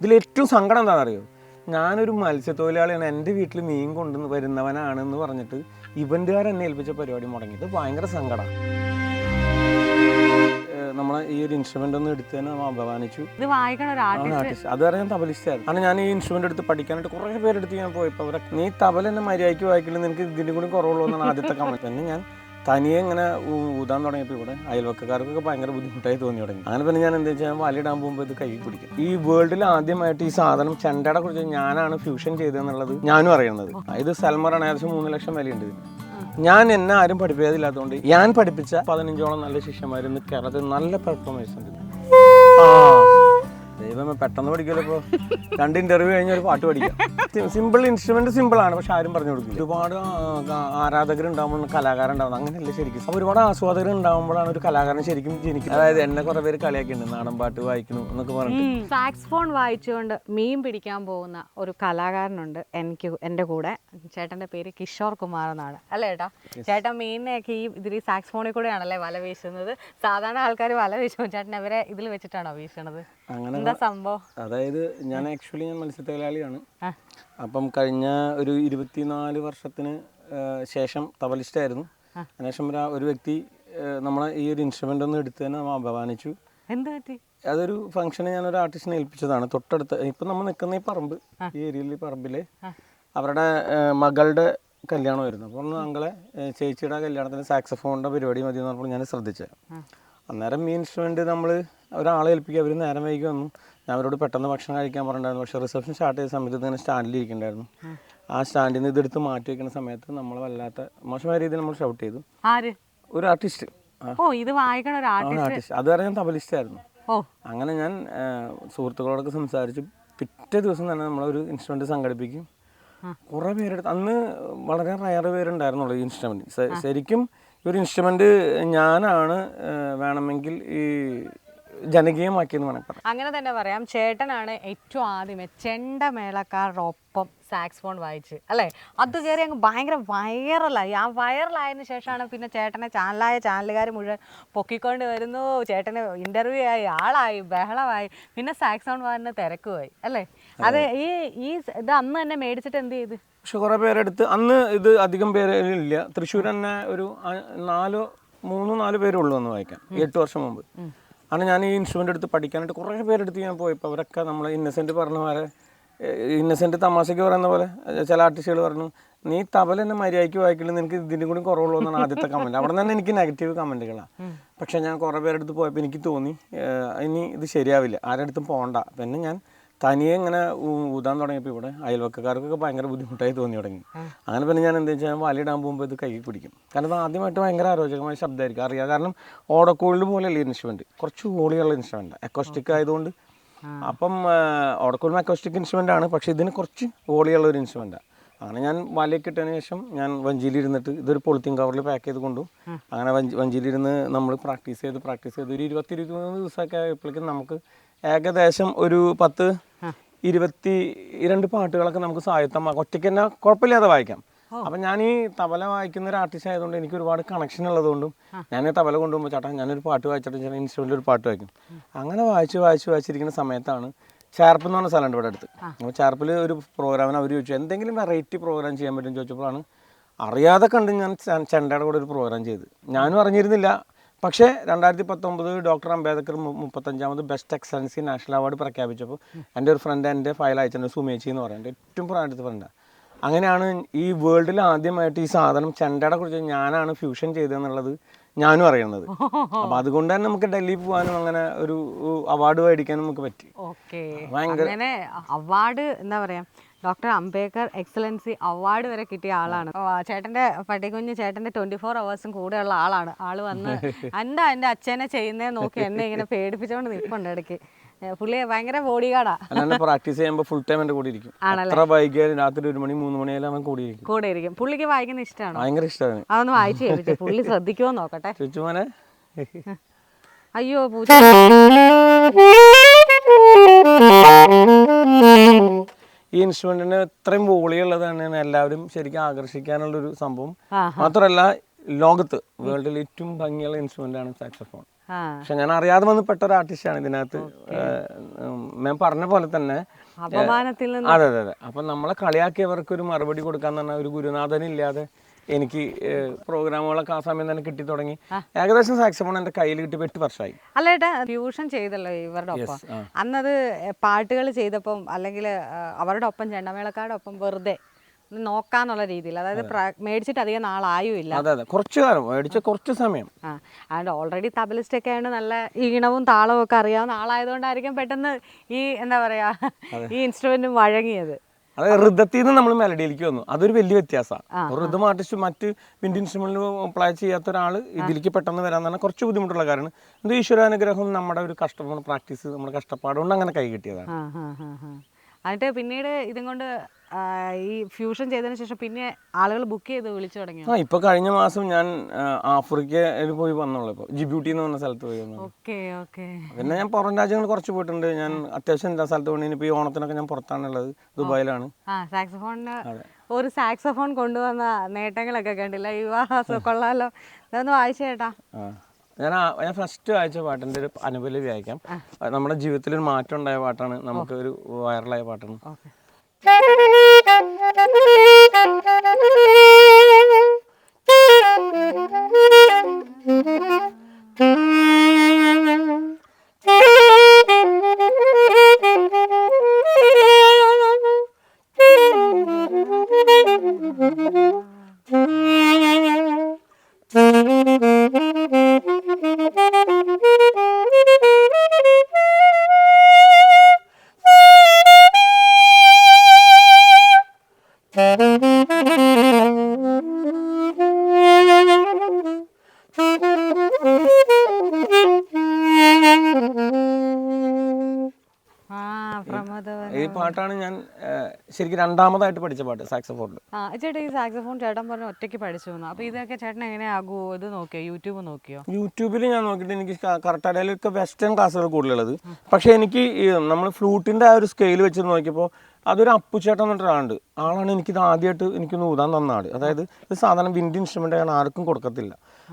ഇതിൽ ഏറ്റവും സങ്കടം എന്താണെന്ന് അറിയോ ഞാനൊരു മത്സ്യത്തൊഴിലാളിയാണ്. എന്റെ വീട്ടിൽ മീൻ കൊണ്ടു വരുന്നവനാണെന്ന് പറഞ്ഞിട്ട് ഇവന്റുകാർ എന്നെ ഏൽപ്പിച്ച പരിപാടി മുടങ്ങി. ഇത് ഭയങ്കര സങ്കടം. നമ്മളെ ഈ ഒരു ഇൻസ്ട്രുമെന്റ് ഒന്ന് എടുത്തതിന് തന്നെ അപമാനിച്ചു. ഇത് വായിക്കണ ഒരു ആർട്ടിസ്റ്റ് ആർട്ടിസ്റ്റ് അത് അറിയാൻ തബലിസ്റ്റായിരുന്നു കാരണം ഞാൻ ഈ ഇൻസ്ട്രുമെന്റ് എടുത്ത് പഠിക്കാനായിട്ട് കുറേ പേരെടുത്ത് ഞാൻ പോയപ്പോൾ അവരെ നീ തബല എന്നെ മര്യാദയ്ക്ക് വായിക്കില്ല. നിനക്ക് ഇതിന്റെ കൂടി കുറവുള്ളൂ എന്നാണ് ആദ്യത്തെ കമന്റ് തന്നെ ഞാൻ തനിയെ ഇങ്ങനെ ഊതാൻ തുടങ്ങിയപ്പോൾ ഇവിടെ അയൽവക്കക്കാർക്കൊക്കെ ഭയങ്കര ബുദ്ധിമുട്ടായി തോന്നി തുടങ്ങി. അങ്ങനെ പിന്നെ ഞാൻ എന്താ വെച്ചാൽ വലിയിടാൻ പോകുമ്പോൾ ഇത് കൈ പിടിക്കും. ഈ വേൾഡിൽ ആദ്യമായിട്ട് ഈ സാധനം ചെണ്ടയുടെ കുറിച്ച് ഞാനാണ് ഫ്യൂഷൻ ചെയ്തതെന്നുള്ളത് ഞാനും അറിയുന്നത്. ഇത് സൽമറാണ് ഏകദേശം മൂന്ന് ലക്ഷം വിലയുണ്ട് ഞാൻ എന്നെ ആരും പഠിപ്പിക്കാതില്ലാത്തതുകൊണ്ട് ഞാൻ പഠിപ്പിച്ച പതിനഞ്ചോളം നല്ല ശിഷ്യന്മാർ ഇന്ന് കേരളത്തിൽ നല്ല പെർഫോമൻസ് ഉണ്ട്. പെട്ടെന്ന് പഠിക്കുമല്ലോ ഇപ്പോൾ രണ്ട് ഇന്റർവ്യൂ കഴിഞ്ഞ ഒരു പാട്ട് പഠിക്കാം. സിമ്പിൾ ഇൻസ്ട്രുമെന്റ് സിമ്പിൾ ആണ് പക്ഷെ ആരും പറഞ്ഞു കൊടുക്കും ഒരുപാട് ആരാധകർ ഉണ്ടാകുമ്പോൾ കലാകാരൻ ഉണ്ടാവുന്നത് അങ്ങനെയല്ല ശരിക്കും. അപ്പോൾ ഒരുപാട് ആസ്വാദകർ ഉണ്ടാകുമ്പോഴാണ് ഒരു കലാകാരൻ ശരിക്കും ജനിക്കുന്നത്. അതായത് എന്നെ കുറെ പേര് കളിയാക്കിയിട്ടുണ്ട്. നാടൻ പാട്ട് വായിക്കുന്നു എന്നൊക്കെ പറഞ്ഞിട്ട്. സാക്സ്ഫോൺ വായിച്ചുകൊണ്ട് മീൻ പിടിക്കാൻ പോകുന്ന ഒരു കലാകാരനുണ്ട് എനിക്ക് എന്റെ കൂടെ. ചേട്ടന്റെ പേര് കിഷോർ കുമാർ എന്നാണ്. അല്ലേ ചേട്ടാ ചേട്ടൻ മീനിനെയൊക്കെ ഈ ഇതിൽ സാക്സ്ഫോണിൽ കൂടെയാണല്ലേ വല വീശുന്നത്? സാധാരണ ആൾക്കാർ വല വീശും. ചേട്ടൻ അവരെ ഇതിൽ വെച്ചിട്ടാണോ വീശണത്? അങ്ങനെ എന്താ സംഭവം. അതായത് ഞാൻ ആക്ച്വലി ഞാൻ മത്സ്യത്തൊഴിലാളിയാണ്. അപ്പം കഴിഞ്ഞ ഒരു ഇരുപത്തിനാല് വർഷത്തിന് ശേഷം തബലിസ്റ്റായിരുന്നു അതിനുശേഷം ഒരു ഒരു വ്യക്തി നമ്മളെ ഈ ഒരു ഇൻസ്ട്രുമെന്റ് ഒന്ന് തന്നെ നമ്മൾ അപമാനിച്ചു. അതൊരു ഫംഗ്ഷന് ഞാൻ ഒരു ആർട്ടിസ്റ്റിനെ ഏൽപ്പിച്ചതാണ്. തൊട്ടടുത്ത് ഇപ്പൊ നമ്മൾ നിൽക്കുന്ന ഈ പറമ്പ് ഈ ഏരിയയിൽ ഈ പറമ്പിൽ അവരുടെ മകളുടെ കല്യാണമായിരുന്നു. അപ്പോൾ ഒന്ന് അങ്ങളെ ചേച്ചിയുടെ കല്യാണത്തിന് സാക്സഫോണിന്റെ പരിപാടി മതി എന്ന് പറഞ്ഞപ്പോൾ ഞാൻ ശ്രദ്ധിച്ചത് അന്നേരം ഈ ഇൻസ്ട്രുമെന്റ് നമ്മൾ ഒരാളെ ഏൽപ്പിക്കുക അവർ നേരം വൈകി വന്നു. ഞാൻ അവരോട് പെട്ടെന്ന് ഭക്ഷണം കഴിക്കാൻ പറഞ്ഞിട്ടുണ്ടായിരുന്നു. പക്ഷേ റിസപ്ഷൻ സ്റ്റാർട്ട് ചെയ്ത സമയത്ത് ഇങ്ങനെ സ്റ്റാൻഡിൽ ഇരിക്കണ്ടായിരുന്നു ആ. സ്റ്റാൻഡിൽ നിന്ന് ഇതെടുത്ത് മാറ്റി വെക്കുന്ന സമയത്ത് നമ്മൾ വല്ലാത്ത മോശമായ രീതിയിൽ നമ്മൾ ഷൗട്ട് ചെയ്തു. ഒരു ആർട്ടിസ്റ്റ് ഓ ഇത് വായിക്കണ ഒരു ആർട്ടിസ്റ്റ് അതുവരെ ഞാൻ തബലിസ്റ്റായിരുന്നു. ഓ. അങ്ങനെ ഞാൻ സുഹൃത്തുക്കളോടൊക്കെ സംസാരിച്ചു പിറ്റേ ദിവസം തന്നെ നമ്മളൊരു ഇൻസ്ട്രുമെന്റ് സംഘടിപ്പിക്കും. കുറേ പേരെടുത്ത് അന്ന് വളരെ റയർ പേരുണ്ടായിരുന്നുള്ളൂ ഈ ഇൻസ്ട്രുമെന്റ് ശരിക്കും ഈ ഒരു ഇൻസ്ട്രുമെന്റ് ഞാനാണ് വേണമെങ്കിൽ ഈ ജനകീയമാക്കിയെന്ന് വേണമെങ്കിൽ പറയാം. അങ്ങനെ തന്നെ പറയാം. ചേട്ടനാണ് ഏറ്റവും ആദ്യമേ ചെണ്ടമേളക്കാരോടൊപ്പം സാക്സ്ഫോൺ വായിച്ച് അല്ലേ? അത് കയറി അങ്ങ് ഭയങ്കര വൈറലായി ആ വൈറലായതിനു ശേഷമാണ് പിന്നെ ചേട്ടനെ ചാനലായ ചാനലുകാർ മുഴുവൻ പൊക്കിക്കൊണ്ട് വരുന്നു. ചേട്ടന് ഇന്റർവ്യൂ ആയി ആളായി ബഹളമായി. പിന്നെ സാക്സോൺ വാറിന് തിരക്കുമായി അല്ലേ? അത് ഈ ഈ ഇത് അന്ന് തന്നെ മേടിച്ചിട്ട് എന്ത് ചെയ്ത്? പക്ഷെ കുറേ പേരെടുത്ത് അന്ന് ഇത് അധികം പേര് ഇല്ല തൃശ്ശൂർ തന്നെ ഒരു നാലോ മൂന്നോ നാലോ പേരുള്ളൂ ഉള്ളൂ എന്ന് വായിക്കാൻ. എട്ട് വർഷം മുമ്പ്. ആണ് ഞാൻ ഈ ഇൻസ്ട്രുമെന്റ് എടുത്ത് പഠിക്കാനായിട്ട് കുറേ പേരെടുത്ത് ഞാൻ പോയപ്പോൾ അവരൊക്കെ നമ്മൾ ഇന്നസെന്റ് പറഞ്ഞ പോലെ ഇന്നസെന്റ് തമാശയ്ക്ക് പറയുന്ന പോലെ ചില ആർട്ടിസ്റ്റുകൾ പറഞ്ഞു നീ തബല എന്നെ മര്യാദയ്ക്ക് വായിക്കില്ല നിനക്ക് ഇതിന്റെ കൂടി കുറവുള്ളൂ എന്നാണ് ആദ്യത്തെ കമന്റ് അവിടെ തന്നെ എനിക്ക് നെഗറ്റീവ് കമന്റുകളാണ് പക്ഷേ ഞാൻ കുറേ പേരെടുത്ത് പോയപ്പോൾ എനിക്ക് തോന്നി ഇനി ഇത് ശരിയാവില്ല ആരുടെ അടുത്തും പോകണ്ട പിന്നെ ഞാൻ തനിയെ ഇങ്ങനെ ഊതാൻ തുടങ്ങിയപ്പോൾ ഇവിടെ അയൽവക്കക്കാർക്കൊക്കെ ഭയങ്കര ബുദ്ധിമുട്ടായി തോന്നി തുടങ്ങി. അങ്ങനെ പിന്നെ ഞാൻ എന്താ വെച്ചാൽ വലിയിടാൻ പോകുമ്പോൾ ഇത് കൈ പിടിക്കും. കാരണം ഇത് ആദ്യമായിട്ട് ഭയങ്കര അരോചകമായ ശബ്ദമായിരിക്കും. അറിയാം. കാരണം ഓടക്കോളിൽ പോലെയല്ല ഇൻസ്ട്രുമെന്റ് കുറച്ച് ഓളിയുള്ള ഇൻസ്ട്രുമെന്റ് അക്കോസ്റ്റിക് ആയതുകൊണ്ട്. അപ്പം ഓടക്കോളിൽ അക്കോസ്റ്റിക് ഇൻസ്ട്രുമെന്റ് ആണ്. പക്ഷേ ഇതിന് കുറച്ച് ഓളിയുള്ള ഒരു ഇൻസ്ട്രുമെന്റാണ് അങ്ങനെ ഞാൻ വലയൊക്കെ ഇട്ടതിന് ശേഷം ഞാൻ വഞ്ചിയിലിരുന്നിട്ട് ഇതൊരു പൊളിത്തീൻ കവറിൽ പാക്ക് ചെയ്ത് കൊണ്ടു. അങ്ങനെ വഞ്ചി വഞ്ചിയിലിരുന്ന് നമ്മൾ പ്രാക്ടീസ് ചെയ്ത് പ്രാക്ടീസ് ചെയ്ത് ഒരു ഇരുപത്തി മൂന്ന് ദിവസമൊക്കെ ആയപ്പോഴേക്കും നമുക്ക് ഏകദേശം ഒരു പത്ത് ഇരുപത്തി രണ്ട് പാട്ടുകളൊക്കെ നമുക്ക് സ്വായത്തമാക്കാം ഒറ്റയ്ക്ക് തന്നെ കുഴപ്പമില്ലാതെ വായിക്കാം. അപ്പം ഞാൻ ഈ തബല വായിക്കുന്ന ഒരു ആർട്ടിസ്റ്റ് ആയതുകൊണ്ട് എനിക്ക് ഒരുപാട് കണക്ഷൻ ഉള്ളതുകൊണ്ടും ഞാൻ ഈ തബല കൊണ്ടുപോകുമ്പോൾ ചേട്ടാ ഞാനൊരു പാട്ട് വായിച്ചിട്ട് ഞാൻ ഇൻസ്ട്രുമെന്റിൽ ഒരു പാട്ട് വായിക്കും. അങ്ങനെ വായിച്ച് വായിച്ച് വായിച്ചിരിക്കുന്ന സമയത്താണ് ചേർപ്പ് എന്ന് പറഞ്ഞ സ്ഥലമുണ്ട് ഇവിടെ അടുത്ത്. അപ്പോൾ ചേർപ്പിൽ ഒരു പ്രോഗ്രാമിന് അവർ ചോദിച്ചു എന്തെങ്കിലും വെറൈറ്റി പ്രോഗ്രാം ചെയ്യാൻ പറ്റും ചോദിച്ചപ്പോഴാണ് അറിയാതെ കണ്ട് ഞാൻ ചെണ്ടയുടെ കൂടെ ഒരു പ്രോഗ്രാം ചെയ്ത്. ഞാനും അറിഞ്ഞിരുന്നില്ല. പക്ഷേ രണ്ടായിരത്തി പത്തൊമ്പത് ഡോക്ടർ അംബേദ്കർ മുപ്പത്തഞ്ചാമത് ബെസ്റ്റ് എക്സലൻസി നാഷണൽ അവാർഡ് പ്രഖ്യാപിച്ചപ്പോൾ എന്റെ ഒരു ഫ്രണ്ട് എന്റെ ഫയൽ അയച്ചിട്ടുണ്ട് സുമേച്ചി എന്ന് പറയുന്നത്. ഏറ്റവും പ്രായത്തെ ഫ്രണ്ടാണ് അങ്ങനെയാണ് ഈ വേൾഡിൽ ആദ്യമായിട്ട് ഈ സാധനം ചെണ്ടയുടെ കുറിച്ച് ഞാനാണ് ഫ്യൂഷൻ ചെയ്തതെന്നുള്ളത് ഞാനും അറിയുന്നത്. അപ്പൊ അതുകൊണ്ട് തന്നെ നമുക്ക് ഡൽഹി പോകാനും അങ്ങനെ ഒരു അവാർഡ് മേടിക്കാനും നമുക്ക് പറ്റി. ഭയങ്കര- അവാർഡ് എന്താ പറയാ ഡോക്ടർ അംബേദ്കർ എക്സലൻസി അവാർഡ് വരെ കിട്ടിയ ആളാണ്. ചേട്ടന്റെ പട്ടിക്കുഞ്ഞ് ചേട്ടന്റെ ട്വന്റി ഫോർ അവേഴ്സും കൂടെയുള്ള ആളാണ്. ആൾ വന്ന് എന്താ എന്റെ അച്ഛനെ ചെയ്യുന്നേ നോക്കി എന്നെ ഇങ്ങനെ പേടിപ്പിച്ചോണ്ട് നിൽപ്പുണ്ട് ഇടയ്ക്ക്. പുള്ളി ഭയങ്കര ബോഡി ഗാർഡാ പ്രാക്ടീസ് ചെയ്യുമ്പോൾ ഫുൾ ടൈം എന്റെ കൂടെ ഇരിക്കും. എത്ര വൈകിയാലും രാത്രി ഒരു മണി മൂന്ന് മണിയായാലും അവൻ കൂടി ഇരിക്കും. കൂടെ ഇരിക്കും. പുള്ളിക്ക് വായിക്കുന്ന ഇഷ്ടമാണോ ഭയങ്കര ഇഷ്ടമാണ് അതൊന്ന് വായിച്ചു കേൾപ്പിച്ചേ പുള്ളി ശ്രദ്ധിക്കുമോ നോക്കട്ടെ. ചുറ്റുമോനെ അയ്യോ പൂച്ച. ഈ ഇൻസ്ട്രുമെന്റിന് ഇത്രയും വോളിയുള്ളതാണ് എല്ലാവരും ശരിക്കും ആകർഷിക്കാനുള്ള ഒരു സംഭവം. മാത്രല്ല മാത്രമല്ല ലോകത്ത് വേൾഡിൽ ഏറ്റവും ഭംഗിയുള്ള ഇൻസ്ട്രുമെന്റ് ആണ് സാക്സഫോൺ പക്ഷെ ഞാൻ അറിയാതെ വന്ന് പെട്ട ഒരു ആർട്ടിസ്റ്റാണ് ഇതിനകത്ത് മാം പറഞ്ഞ പോലെ തന്നെ അതെ അതെ അതെ. അപ്പൊ നമ്മളെ കളിയാക്കിയവർക്ക് ഒരു മറുപടി കൊടുക്കാൻ തന്നെ ഒരു ഗുരുനാഥനില്ലാതെ എനിക്ക് പ്രോഗ്രാമുകളൊക്കെ ആ സമയം തന്നെ കിട്ടി തുടങ്ങി. ഏകദേശം സാക്സഫോൺ എന്റെ കയ്യിൽ കിട്ടി എട്ട് വർഷമായി അല്ല ഏട്ടാ ട്യൂഷൻ ചെയ്തല്ലോ ഇവരുടെ ഒപ്പം. അന്നത് പാട്ടുകൾ ചെയ്തപ്പം അല്ലെങ്കിൽ അവരുടെ ഒപ്പം ചെണ്ടമേളക്കാരുടെ ഒപ്പം വെറുതെ നോക്കാന്നുള്ള രീതിയിൽ അതായത് മേടിച്ചിട്ട് അധികം നാളായുമില്ല. അതെ അതെ. കുറച്ച് കാലം മേടിച്ച കുറച്ച് സമയം. ആ. അതുകൊണ്ട് ഓൾറെഡി തബലിസ്റ്റ് ഒക്കെ ആണ് നല്ല ഈണവും താളവും ഒക്കെ അറിയാവുന്ന ആളായതുകൊണ്ടായിരിക്കും പെട്ടെന്ന് ഈ എന്താ പറയാ ഈ ഇൻസ്ട്രുമെന്റും വഴങ്ങിയത്. അത് ഋതത്തിൽ നിന്ന് നമ്മൾ മെലഡിയിലേക്ക് വന്നു. അതൊരു വലിയ വ്യത്യാസമാണ്. ഋതം ആർട്ടിസ്റ്റ് മറ്റ് വിൻഡ് ഇൻസ്ട്രുമെന്റിൽ അപ്ലൈ ചെയ്യാത്ത ഒരാൾ ഇതിലേക്ക് പെട്ടെന്ന് വരാൻ തന്നെ കുറച്ച് ബുദ്ധിമുട്ടുള്ള കാരണം. എന്ത് ഈശ്വരാനുഗ്രഹം നമ്മുടെ ഒരു കഷ്ടപ്പാട് പ്രാക്ടീസ് നമ്മുടെ കഷ്ടപ്പാടുകൊണ്ട് അങ്ങനെ കൈ കിട്ടിയതാണ്. ആ ഹാ ഹാ ഹാ എന്നിട്ട് പിന്നീട് ഇതും കൊണ്ട് ഈ ഫ്യൂഷൻ ചെയ്തതിന് ശേഷം പിന്നെ ആളുകൾ ബുക്ക് ചെയ്ത് വിളിച്ചു തുടങ്ങി ആ ഇപ്പൊ കഴിഞ്ഞ മാസം ഞാൻ ആഫ്രിക്കയിൽ പോയി വന്നുള്ളൂ ഇപ്പൊ. ജിബ്യൂട്ടി എന്ന് പറഞ്ഞ സ്ഥലത്ത് പോയി വന്നു ഓക്കെ ഓക്കെ. പിന്നെ ഞാൻ പുറം രാജ്യങ്ങളിൽ കുറച്ച് പോയിട്ടുണ്ട്. ഞാൻ അത്യാവശ്യം എല്ലാ സ്ഥലത്ത് പോയി ഇപ്പൊ ഈ ഓണത്തിനൊക്കെ ഞാൻ പുറത്താണുള്ളത്. ദുബായിലാണ്. ആ സാക്സഫോണിന് ഒരു സാക്സോഫോൺ കൊണ്ടുവന്ന നേട്ടങ്ങളൊക്കെ കണ്ടില്ല. യുവാ കൊള്ളാലോ. ഇതൊന്ന് വായിച്ചു കേട്ടാ ഞാൻ ഞാൻ ഫസ്റ്റ് വായിച്ച പാട്ടിന്റെ ഒരു അനുഭവം വായിക്കാം. നമ്മുടെ ജീവിതത്തിൽ ഒരു മാറ്റം ഉണ്ടായ പാട്ടാണ്. നമുക്ക് ഒരു വൈറലായ പാട്ടാണ്. ഓക്കെ ആ പാട്ടാണ് ഞാൻ ശരിക്കും രണ്ടാമതായിട്ട് പഠിച്ച പാട്ട് സാക്സഫോണിൽ ആ ചേട്ടാ ഈ സാക്സഫോൺ ചേട്ടൻ പറഞ്ഞു ഒറ്റയ്ക്ക് പഠിച്ചു തന്നു അപ്പൊ ഇതൊക്കെ ചേട്ടൻ എങ്ങനെയാകൂ ഇത് നോക്കിയോ? യൂട്യൂബ് നോക്കിയോ? യൂട്യൂബിൽ ഞാൻ നോക്കിയിട്ട് എനിക്ക് കറക്റ്റായിലൊക്കെ വെസ്റ്റേൺ ക്ലാസ്സുകൾ കൂടുതലുള്ളത്. പക്ഷെ എനിക്ക് നമ്മൾ ഫ്ലൂട്ടിന്റെ ആ ഒരു സ്കെയിൽ വെച്ച് നോക്കിയപ്പോൾ അതൊരു അപ്പുച്ചേട്ടൻ എന്നിട്ട് ആളുണ്ട് ആളാണ് എനിക്കിത് ആദ്യമായിട്ട് എനിക്കൊന്ന് ഊതാൻ തന്ന ആൾ. അതായത് ഇത് സാധാരണ വിൻഡ് ഇൻസ്ട്രുമെന്റ് ഞാൻ ആർക്കും കൊടുക്കത്തില്ല.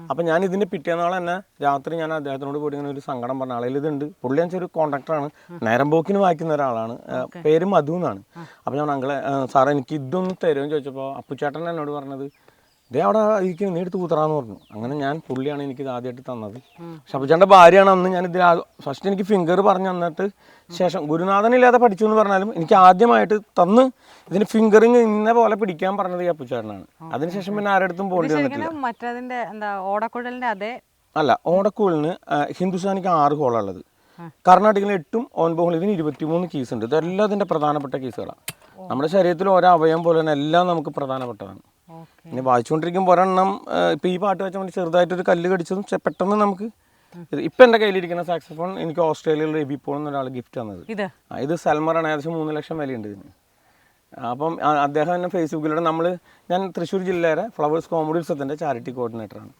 അപ്പം ഞാൻ ഇതിന്റെ പിറ്റേന്നാൾ തന്നെ രാത്രി ഞാൻ അദ്ദേഹത്തിനോട് പോയിട്ട് ഇങ്ങനെ ഒരു സങ്കടം പറഞ്ഞ ആളിൽ ഇതുണ്ട് പുള്ളി എന്ന് ഒരു കോൺട്രാക്ടറാണ് നേരം പോക്കിന് വായിക്കുന്ന ഒരാളാണ്. പേര് മധു എന്നാണ്. അപ്പം ഞാൻ അങ്കളെ സാറേ എനിക്ക് ഇതൊന്ന് തരുമെന്ന് ചോദിച്ചപ്പോൾ അപ്പുച്ചേട്ടൻ എന്നോട് പറഞ്ഞത് ഇതേ അവിടെ ഇരിക്കുന്നു നീ എടുത്ത് കൂത്തറാന്ന് പറഞ്ഞു. അങ്ങനെ ഞാൻ പുള്ളിയാണ് എനിക്ക് ഇത് ആദ്യമായിട്ട് തന്നത്. ഷബുചാന്റെ ഭാര്യയാണ് അന്ന് ഞാൻ ഇതിൽ ഫസ്റ്റ് എനിക്ക് ഫിംഗർ പറഞ്ഞു തന്നിട്ട് ശേഷം ഗുരുനാഥനില്ലാതെ പഠിച്ചു എന്ന് പറഞ്ഞാലും എനിക്ക് ആദ്യമായിട്ട് തന്ന് ഇതിന് ഫിംഗറിങ് ഇന്ന പോലെ പിടിക്കാൻ പറഞ്ഞത് ഈ അപ്പുചാരനാണ്. അതിനുശേഷം പിന്നെ ആരെടുത്തും പോകേണ്ടി വന്നിട്ടില്ല. മറ്റേതിന്റെ എന്താ ഓടക്കുഴലിന്റെ അതേ അല്ല ഓടക്കുഴലിന് ഹിന്ദുസ്ഥാനിക്ക് ആറ് ഹോളുള്ളത് കർണാടകയിൽ എട്ടും ഒൻപത് ഹോൾ ഇതിന് ഇരുപത്തിമൂന്ന് കീസ് ഉണ്ട്. ഇതെല്ലാം ഇതിന്റെ പ്രധാനപ്പെട്ട കേസുകളാണ് നമ്മുടെ ശരീരത്തിൽ ഓരോ അവയം പോലെ തന്നെ എല്ലാം നമുക്ക് പ്രധാനപ്പെട്ടതാണ്. ഇനി വായിച്ചുകൊണ്ടിരിക്കുമ്പോൾ ഒരെണ്ണം ഇപ്പം ഈ പാട്ട് വെച്ചാൽ ചെറുതായിട്ടൊരു കല്ല് കടിച്ചതും പെട്ടെന്ന് നമുക്ക് ഇപ്പം എന്റെ കയ്യിലിരിക്കുന്ന സാക്സഫോൺ എനിക്ക് ഓസ്ട്രേലിയയിൽ എബി പോൾ എന്നൊരാൾ ഗിഫ്റ്റ് തന്നത്. ഇത്? സൽമറാണ് ഏകദേശം മൂന്ന് ലക്ഷം വിലയുണ്ട് ഇതിന്. അപ്പം അദ്ദേഹം തന്നെ ഫേസ്ബുക്കിലൂടെ നമ്മൾ ഞാൻ തൃശ്ശൂർ ജില്ലയിലെ ഫ്ലവേഴ്സ് കോമഡി ഉത്സവത്തിന്റെ ചാരിറ്റി കോർഡിനേറ്ററാണ്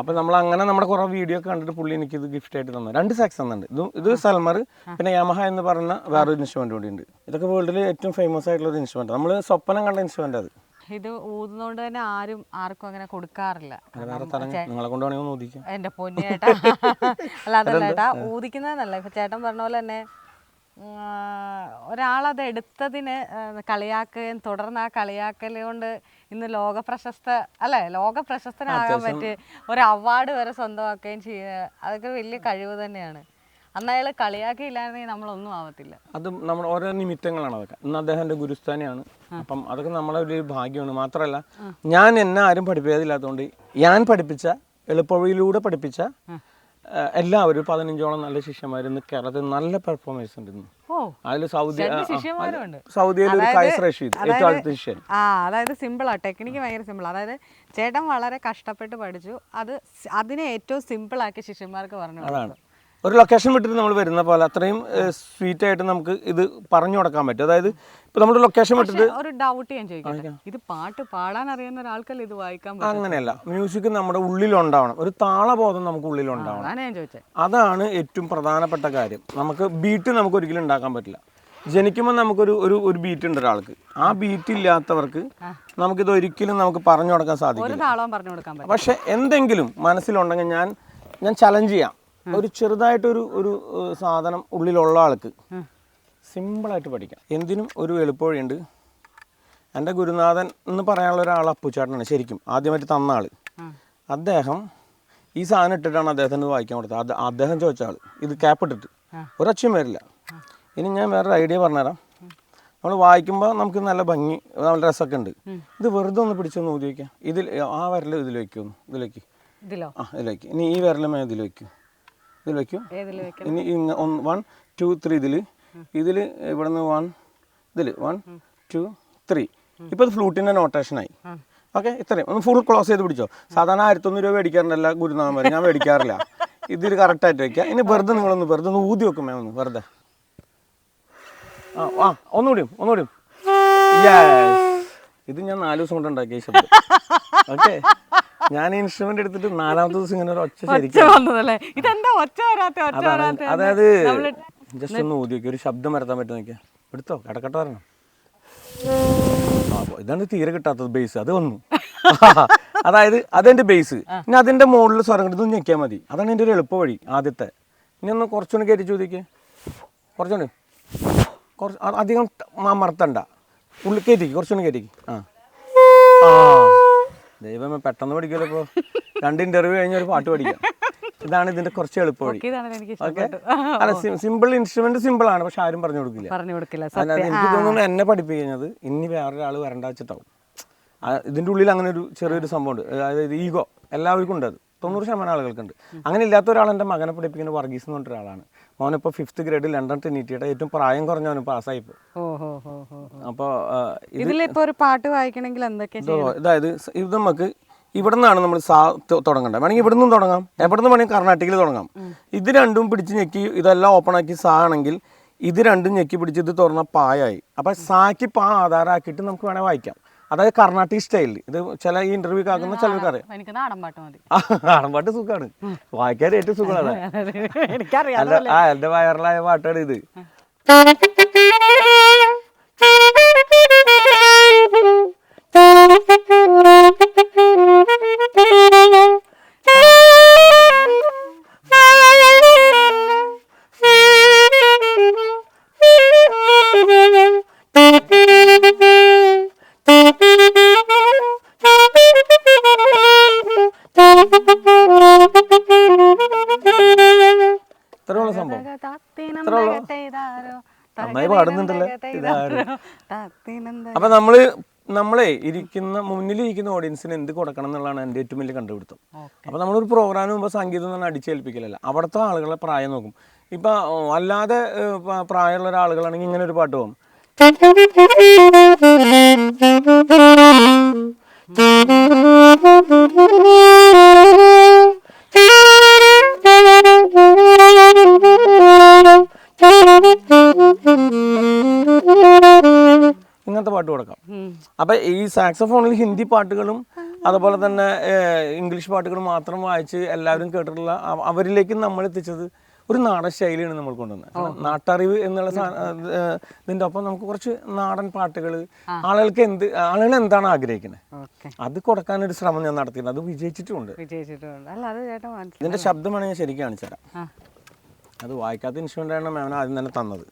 അപ്പം നമ്മൾ അങ്ങനെ നമ്മുടെ കുറേ വീഡിയോ ഒക്കെ കണ്ടിട്ട് പുള്ളി എനിക്ക് ഇത് ഗിഫ്റ്റ് ആയിട്ട് തന്നു. രണ്ട് സാക്സ് തന്നുണ്ട് ഇത് ഇത് സൽമർ പിന്നെ യമഹ എന്ന് പറയുന്ന വേറൊരു ഇൻസ്ട്രുമെന്റ് കൂടി ഉണ്ട് ഇതൊക്കെ വേൾഡിൽ ഏറ്റവും ഫേമസ് ആയിട്ടുള്ള ഒരു ഇൻസ്ട്രുമെന്റ് നമ്മൾ സ്വപ്നം കണ്ട ഇൻസ്ട്രുമെന്റ് അത്. ഇത് ഊതുന്നോണ്ട് തന്നെ ആരും ആർക്കും അങ്ങനെ കൊടുക്കാറില്ല. എന്റെ പൊന്നേട്ടാ അല്ല അതല്ല ഏട്ടാ ഊതിക്കുന്നതെന്നല്ല ഇപ്പൊ ചേട്ടൻ പറഞ്ഞ പോലെ തന്നെ ഒരാളത് എടുത്തതിന് കളിയാക്കുകയും തുടർന്ന് ആ കളിയാക്കൽ കൊണ്ട് ഇന്ന് ലോക പ്രശസ്ത അല്ലെ ലോക പ്രശസ്തനാകാൻ പറ്റി ഒരു അവാർഡ് വരെ സ്വന്തമാക്കുകയും ചെയ്യുക അതൊക്കെ വലിയ കഴിവ് തന്നെയാണ്. അന്ന് അയാൾ കളിയാക്കിയില്ലായിരുന്നെങ്കിൽ നമ്മളൊന്നും ആവത്തില്ല. അത് നമ്മൾ ഓരോ നിമിത്തങ്ങളാണ് അതൊക്കെ. ഇന്ന് അദ്ദേഹം എന്റെ ഗുരുസ്ഥാനിയാണ്. അപ്പം അതൊക്കെ നമ്മളെ ഒരു ഭാഗ്യമാണ്. മാത്രമല്ല ഞാൻ എന്നെ ആരും പഠിപ്പിക്കാതില്ലാത്തതുകൊണ്ട് ഞാൻ പഠിപ്പിച്ച എളുപ്പവഴിയിലൂടെ പഠിപ്പിച്ച എല്ലാവരും പതിനഞ്ചോളം നല്ല ശിഷ്യന്മാർ ഇന്ന് കേരളത്തിൽ നല്ല പെർഫോമൻസ് ഉണ്ട് ഇന്ന്. അതിൽ സൗദി സൗദിയിൽ ഒരു അതായത് കൈസ് റഷീദ് ഏറ്റവും അടുത്ത ശിഷ്യൻ. ആ അതായത് സിമ്പിളാ ടെക്നിക്ക് ഭയങ്കര സിമ്പിൾ അതായത് ചേട്ടൻ വളരെ കഷ്ടപ്പെട്ട് പഠിച്ചു. അത് അതിനെ ഏറ്റവും സിമ്പിൾ ആക്കി ശിഷ്യന്മാർക്ക് പറഞ്ഞു അതാണ്. ഒരു ലൊക്കേഷൻ വിട്ടിട്ട് നമ്മൾ വരുന്ന പോലെ അത്രയും സ്വീറ്റ് ആയിട്ട് നമുക്ക് ഇത് പറഞ്ഞു കൊടുക്കാൻ പറ്റും. അതായത് ഇപ്പൊ നമ്മുടെ ലൊക്കേഷൻ വിട്ടിട്ട് ഒരു ഡൗട്ട് ഞാൻ ചോദിക്കട്ടെ? ഇത് പാട്ട് പാടാൻ അറിയുന്ന ഒരാൾക്കല്ല ഇത് വായിക്കാൻ അങ്ങനെയല്ല. മ്യൂസിക് നമ്മുടെ ഉള്ളിലുണ്ടാവണം. ഒരു താളബോധം നമുക്ക് ഉള്ളിലുണ്ടാവണം. അതാണ് ഏറ്റവും പ്രധാനപ്പെട്ട കാര്യം. നമുക്ക് ബീറ്റ് നമുക്ക് ഒരിക്കലും ഉണ്ടാക്കാൻ പറ്റില്ല. ജനിക്കുമ്പോൾ നമുക്കൊരു ഒരു ഒരു ബീറ്റ് ഉണ്ട് ഒരാൾക്ക്. ആ ബീറ്റ് ഇല്ലാത്തവർക്ക് നമുക്കിത് ഒരിക്കലും നമുക്ക് പറഞ്ഞു കൊടുക്കാൻ സാധിക്കും പക്ഷെ എന്തെങ്കിലും മനസ്സിലുണ്ടെങ്കിൽ ഞാൻ ഞാൻ ചലഞ്ച് ചെയ്യാം. ഒരു ചെറുതായിട്ടൊരു ഒരു സാധനം ഉള്ളിലുള്ള ആൾക്ക് സിമ്പിളായിട്ട് പഠിക്കാം. എന്തിനും ഒരു എളുപ്പവഴിയുണ്ട്. എന്റെ ഗുരുനാഥൻ എന്ന് പറയാനുള്ള ഒരാൾ അപ്പുച്ചാട്ടനാണ് ശരിക്കും. ആദ്യമായിട്ട് തന്ന ആൾ അദ്ദേഹം ഈ സാധനം ഇട്ടിട്ടാണ് അദ്ദേഹത്തിന് വായിക്കാൻ കൊടുത്തത്. അത് അദ്ദേഹം ചോദിച്ച ആൾ ഇത് ക്യാപ്പ് ഇട്ടിട്ട്. ഒരൊച്ചയും വരില്ല. ഇനി ഞാൻ വേറൊരു ഐഡിയ പറഞ്ഞുതരാം. നമ്മൾ വായിക്കുമ്പോൾ നമുക്ക് നല്ല ഭംഗി നല്ല രസമൊക്കെ ഉണ്ട്. ഇത് വെറുതെ ഒന്ന് പിടിച്ചൊന്ന് ഊതി വയ്ക്കാം. ഇതിൽ ആ വിരൽ ഇതിൽ വയ്ക്കുമെന്ന് ഇതിലേക്ക്. ഇതിലോ? ആ ഇതിലേക്ക്. ഇനി ഈ വിരലും ഇതിൽ വയ്ക്കും. ഇതിൽ വെക്കും. ഇനി വൺ ടു ത്രീ ഇതിൽ ഇതിൽ ഇവിടെ നിന്ന് വൺ ഇതിൽ വൺ ടു ത്രീ ഇപ്പോൾ ഇത് ഫ്ലൂട്ടിന്റെ നോട്ടേഷനായി ഓക്കെ ഇത്രയും. ഒന്ന് ഫുൾ ക്ലോസ് ചെയ്ത് പിടിച്ചോ. സാധാരണ ആയിരത്തൊന്ന് രൂപ മേടിക്കാറുണ്ടല്ല വരെ ഞാൻ മേടിക്കാറില്ല. ഇതിൽ കറക്റ്റായിട്ട് വയ്ക്കുക ഇനി വെറുതെ നിങ്ങളൊന്ന് വെറുതെ ഒന്ന് ഊതി വെക്കുമേ ഒന്ന് വെറുതെ. ആ ആ ഒന്നുകൂടിയും ഒന്നുകൂടിയും Yes. ഇത് ഞാൻ നാല് ദിവസം കൊണ്ട് ഉണ്ടാക്കിയ ശബ്ദം. ഓക്കെ ഞാൻ ഇൻസ്ട്രുമെന്റ് എടുത്തിട്ട് നാലാമത്തെ ദിവസം ഇങ്ങനെ ഒരു ഒച്ച ശരിക്കും വന്നതല്ലേ? ഇതെന്താ ഒച്ച വരാത്ത? ഒച്ച വരാത്ത? അതായത് ജസ്റ്റ് ഒന്ന് ഊതി നോക്കി. ഒരു ശബ്ദം വരുത്താൻ പറ്റും നോക്കിയാ. എടുത്തോ? കടക്കട്ട വരണം. ഇതാണ് തീരെ കിട്ടാത്തത് ബേസ് അത് വന്നു. അതായത് അതെന്റെ ബേസ് ഇനി അതിന്റെ മുകളിൽ സ്വരം ഇതൊന്ന് ഞെക്കിയാൽ മതി. അതാണ് എന്റെ ഒരു എളുപ്പ വഴി ആദ്യത്തെ. ഇനി ഒന്ന് കുറച്ചുകൂടി കയറ്റി ചോദിക്കേ. കുറച്ചുകൂടി. കുറച്ച് അധികം മറത്തണ്ട. ഉള്ളിൽ കയറ്റിക്ക് കുറച്ചുകൂടി കയറ്റിക്ക് ആ. ആ. ദൈവമേ പെട്ടെന്ന് പഠിക്കുമല്ലോ ഇപ്പോൾ രണ്ട് ഇന്റർവ്യൂ കഴിഞ്ഞ ഒരു പാട്ട് പഠിക്കാം. ഇതാണ് ഇതിന്റെ കുറച്ച് എളുപ്പ വഴി. ഓക്കെ അല്ല സിമ്പിൾ ഇൻസ്ട്രുമെന്റ് സിമ്പിൾ ആണ് പക്ഷെ ആരും പറഞ്ഞു കൊടുക്കില്ല. പറഞ്ഞു കൊടുക്കില്ല അല്ലാതെ എനിക്ക് തോന്നുന്നു എന്നെ പഠിപ്പിക്കുന്നത് ഇനി വേറൊരാൾ വരണ്ട വെച്ചിട്ടാവും. ഇതിന്റെ ഉള്ളിൽ അങ്ങനെ ഒരു ചെറിയൊരു സംഭവം ഉണ്ട് അതായത് ഈഗോ. എല്ലാവർക്കും ഉണ്ട് അത്. തൊണ്ണൂറ് ശതമാനം ആളുകൾക്കുണ്ട്. അങ്ങനെ ഇല്ലാത്ത ഒരാൾ എന്റെ മകനെ പഠിപ്പിക്കുന്ന വർഗീസ് എന്ന് പറഞ്ഞ ഒരാളാണ്. മോനിപ്പോൾ ഫിഫ്ത്ത് ഗ്രേഡിൽ ലണ്ടൻ ട്രിനിറ്റിയുടെ ഏറ്റവും പ്രായം കുറഞ്ഞവന് ഹോ അപ്പോൾ ഇതിലിപ്പോൾ ഇതിലിപ്പോ ഒരു പാട്ട് വായിക്കണമെങ്കിൽ എന്തൊക്കെ അതായത് ഇത് നമുക്ക് ഇവിടെ നിന്നാണ് നമ്മൾ സാ തുടങ്ങേണ്ടത്. വേണമെങ്കിൽ ഇവിടെ നിന്നും തുടങ്ങാം. എവിടെ നിന്ന് വേണമെങ്കിൽ കർണാടകയിൽ തുടങ്ങാം ഇത് രണ്ടും പിടിച്ച് ഞെക്കി ഇതെല്ലാം ഓപ്പൺ ആക്കി സാ ആണെങ്കിൽ ഇത് രണ്ടും ഞെക്കി പിടിച്ച് ഇത് തുറന്ന പായായി. അപ്പം സാക്കി പാ ആധാരമാക്കിയിട്ട് നമുക്ക് വേണേൽ വായിക്കാം. അതായത് കർണാട്ടിക് സ്റ്റൈലിൽ ഇത് ചില ഈ ഇന്റർവ്യൂ കാക്കുന്ന ചിലർക്ക് അറിയാം. എനിക്ക് നാടൻ പാട്ട് മതി. സുഖമാണ് വായിക്കാൻ ഏറ്റവും സുഖമാണ്. എനിക്കറിയാം അല്ല ആ എന്റെ വൈറലായ പാട്ടാണ് ഇത്. അപ്പൊ നമ്മൾ നമ്മളെ ഇരിക്കുന്ന മുന്നിലിരിക്കുന്ന ഓഡിയൻസിന് എന്ത് കൊടുക്കണം എന്നുള്ളതാണ് എന്റെ ഏറ്റവും വലിയ കണ്ടുപിടുത്തം. അപ്പൊ നമ്മളൊരു പ്രോഗ്രാമിന് മുമ്പ് സംഗീതം എന്ന് പറഞ്ഞാൽ അടിച്ചേൽപ്പിക്കലല്ല അവിടുത്തെ ആളുകളെ പ്രായം നോക്കും. ഇപ്പൊ അല്ലാതെ പ്രായമുള്ള ഒരാളുകളാണെങ്കിൽ ഇങ്ങനെ ഒരു പാട്ട് പോകും ഇങ്ങനത്തെ പാട്ട് കൊടുക്കാം. അപ്പൊ ഈ സാക്സഫോണിൽ ഹിന്ദി പാട്ടുകളും അതുപോലെ തന്നെ ഇംഗ്ലീഷ് പാട്ടുകളും മാത്രം വായിച്ച് എല്ലാവരും കേട്ടിട്ടുള്ള അവരിലേക്കും നമ്മൾ എത്തിച്ചത് ഒരു നാടൻ ശൈലിയാണ് നമ്മൾ കൊണ്ടുവന്നത്. നാട്ടറിവ് എന്നുള്ള ഇതിന്റെ ഒപ്പം നമുക്ക് കുറച്ച് നാടൻ പാട്ടുകൾ ആളുകൾക്ക് എന്ത് ആളുകൾ എന്താണ് ആഗ്രഹിക്കുന്നത് അത് കൊടുക്കാൻ ഒരു ശ്രമം ഞാൻ നടത്തിയിട്ടുണ്ട്. അത് വിജയിച്ചിട്ടുമുണ്ട് വിജയിച്ചിട്ടുണ്ട്. ഇതിന്റെ ശബ്ദമാണ് ഞാൻ ശരിക്കും കാണിച്ചുതരാം അത് വായിക്കാത്ത ഇൻസ്ട്രുമെന്റ് ആണ് മാമൻ ആദ്യം തന്നെ തന്നത്.